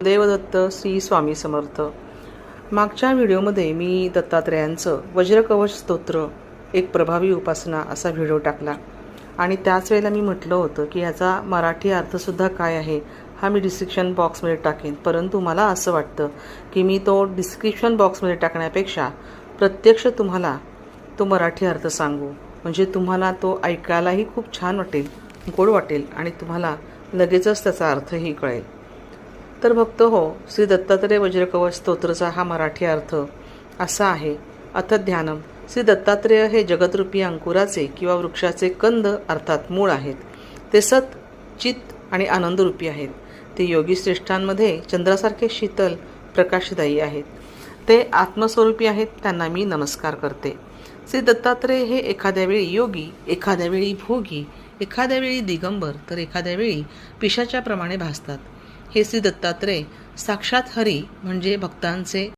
देवदत्त श्री स्वामी समर्थ. मागच्या व्हिडिओमध्ये मी दत्तात्रेयांचं वज्रकवच स्तोत्र एक प्रभावी उपासना असा व्हिडिओ टाकला. आणि त्याच वेळेला मी म्हटलं होतं की ह्याचा मराठी अर्थसुद्धा काय आहे हा मी डिस्क्रिप्शन बॉक्समध्ये टाकेन. परंतु मला असं वाटतं की मी तो डिस्क्रिप्शन बॉक्समध्ये टाकण्यापेक्षा प्रत्यक्ष तुम्हाला तो मराठी अर्थ सांगू. म्हणजे तुम्हाला तो ऐकायलाही खूप छान वाटेल गोड वाटेल आणि तुम्हाला लगेचच त्याचा अर्थही कळेल. तर भक्त हो श्री दत्तात्रेय वज्रकवच स्तोत्रचा हा मराठी अर्थ असा आहे. अथ ध्यानम. श्री दत्तात्रेय हे जगतरूपी अंकुराचे किंवा वृक्षाचे कंद अर्थात मूळ आहेत. ते सत चित आणि आनंदरूपी आहेत. ते योगी श्रेष्ठांमध्ये चंद्रासारखे शीतल प्रकाशदायी आहेत. ते आत्मस्वरूपी आहेत त्यांना मी नमस्कार करते. श्री दत्तात्रेय हे एखाद्या वेळी योगी एखाद्या वेळी भोगी एखाद्या वेळी दिगंबर तर एखाद्या वेळी पिशाच्याप्रमाणे भासतात. हे श्री दत्तात्रेय साक्षात हरी म्हणजे भक्तांचे